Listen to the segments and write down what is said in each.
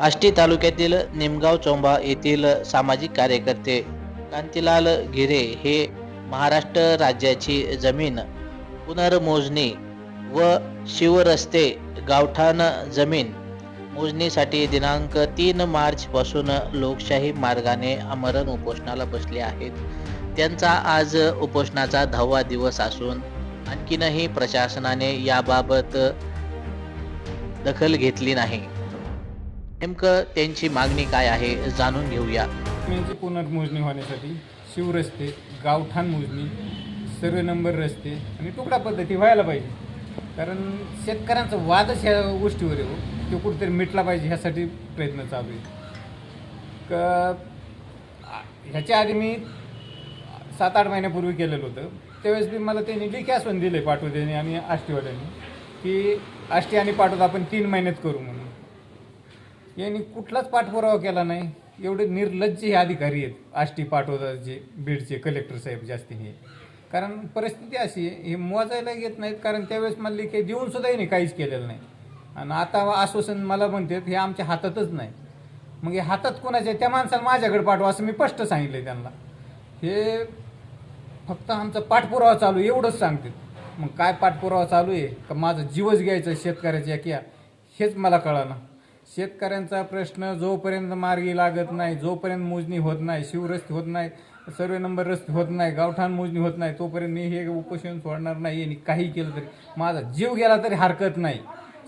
आष्टी तालुक्यातील निमगाव चोंबा येथील सामाजिक कार्यकर्ते कांतीलाल गिरे हे महाराष्ट्र राज्याची जमीन पुनर्मोजणी व शिवरस्ते गावठाण जमीन मोजणीसाठी दिनांक तीन मार्चपासून लोकशाही मार्गाने आमरण उपोषणाला बसले आहेत. त्यांचा आज उपोषणाचा दहावा दिवस असून आणखीनही प्रशासनाने याबाबत दखल घेतली नाही. नेमकं त्यांची मागणी काय आहे जाणून घेऊया. जमिनीची पुनर्मोजणी होण्यासाठी शिवरस्ते गावठाण मोजणी सर्व नंबर रस्ते आणि तुकडा पद्धती व्हायला पाहिजे. कारण शेतकऱ्यांचा वादच ह्या गोष्टीवर आहे हो. तो कुठेतरी मिटला पाहिजे ह्यासाठी प्रयत्न चालू आहे. क आ- ह्याच्या आधी मी सात आठ महिन्यापूर्वी केलेलं होतं. त्यावेळेस बी मला त्यांनी लेखी आश्वासन दिले पाठवते आणि आष्टीवाल्यांनी की आष्टी आणि पाठवत आपण तीन महिन्यात करू म्हणून. यांनी कुठलाच पाठपुरावा केला नाही. एवढे निर्लज्ज हे अधिकारी आहेत. आष्टी पाठवताचे बीडचे कलेक्टर साहेब जास्ती हे. कारण परिस्थिती अशी आहे हे मोजायला येत नाहीत कारण त्यावेळेस मला की देऊन सुद्धा यांनी काहीच केलेलं नाही. आणि आता आश्वासन मला म्हणतात हे आमच्या हातातच नाही. मग हे हातात कोणाच्या त्या माणसाला माझ्याकडे पाठवा असं मी स्पष्ट सांगितलं त्यांना. हे फक्त आमचा पाठपुरावा चालू आहे, एवढंच सांगतात. मग काय पाठपुरावा चालू आहे? का माझा जीवच घ्यायचं शेतकऱ्याच्या किया हेच मला कळालं. शेतकऱ्यांचा प्रश्न जोपर्यंत मार्गी लागत नाही जोपर्यंत मोजणी होत नाही शिवरस्ते होत नाही सर्वे नंबर रस्ते होत नाही गावठाण मोजणी होत नाही तोपर्यंत मी हे उपोषण सोडणार नाही आणि काही केलं तरी. माझा जीव गेला तरी हरकत नाही.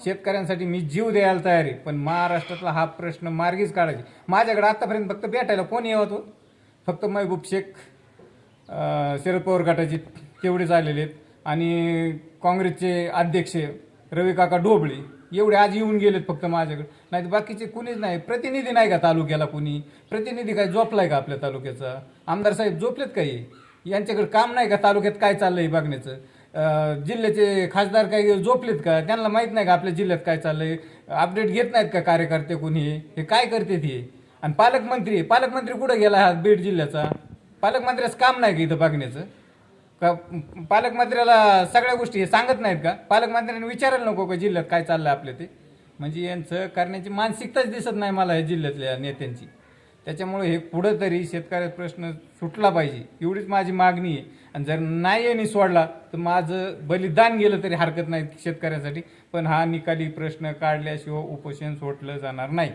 शेतकऱ्यांसाठी मी जीव द्यायला तयार आहे पण महाराष्ट्रातला हा प्रश्न मार्गीच काढायचे माझ्याकडे आत्तापर्यंत फक्त भेटायला कोण यावं तो? फक्त महबूब शेख शरद पवार गटाचे तेवढेच आलेले आहेत. आणि काँग्रेसचे अध्यक्ष रवी काका ढोबळे एवढे आज येऊन गेलेत फक्त माझ्याकडे. नाही बाकीचे कुणीच नाही. प्रतिनिधी नाही का तालुक्याला कुणी? प्रतिनिधी काय झोपलाय का आपल्या तालुक्याचा? आमदार साहेब झोपलेत काही यांच्याकडे काम नाही का तालुक्यात काय चाललंय बघण्याचं? जिल्ह्याचे खासदार काही झोपलेत का? त्यांना माहीत नाही का आपल्या जिल्ह्यात काय चाललंय? अपडेट घेत नाहीत का कार्यकर्ते कुणी? हे काय करते हे? आणि पालकमंत्री पालकमंत्री कुठं गेला हा बीड जिल्ह्याचा? पालकमंत्र्याचं काम नाही का इथं बघण्याचं? का पालकमंत्र्याला सगळ्या गोष्टी हे सांगत नाहीत का? पालकमंत्र्यांनी विचारायला नको का जिल्ह्यात काय चाललं आपल्या ते? म्हणजे यांचं करण्याची मानसिकताच दिसत नाही मला या जिल्ह्यातल्या नेत्यांची. त्याच्यामुळे हे पुढं तरी शेतकऱ्याचा प्रश्न सुटला पाहिजे. एवढीच माझी मागणी आहे. आणि जर नाही यांनी सोडला तर माझं बलिदान गेलं तरी हरकत नाही शेतकऱ्यासाठी. पण हा निकाली प्रश्न काढल्याशिवाय उपोषण सोडलं जाणार नाही.